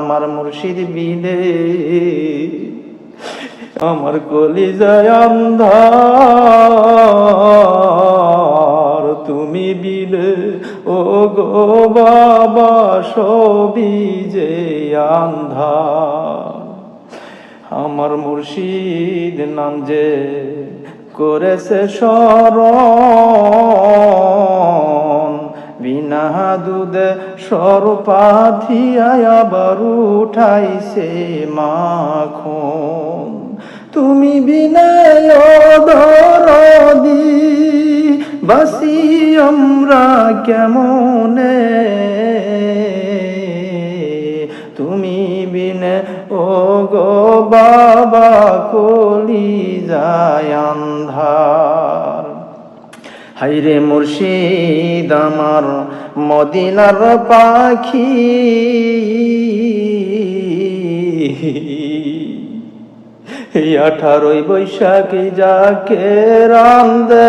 আমার মুর্শিদ বিনে আমার কলিজায় অন্ধার তুমি বিলে ও গো বাবা, সবই যে আন্ধার। আমার মুর্শিদ নাম যে করেছে স্মরণ দুধে সরপাথিয়ায় আবার উঠাইছে মাখন। তুমি বিনয় দরদি বাসি আমরা কেমনে? তুমি বিনে ও গো বাবা কলি যায় আন্ধার। হাইরে মুর্শিদ আমার মদিনার পাখি। এই আঠারোই বৈশাখী যাকে রামদে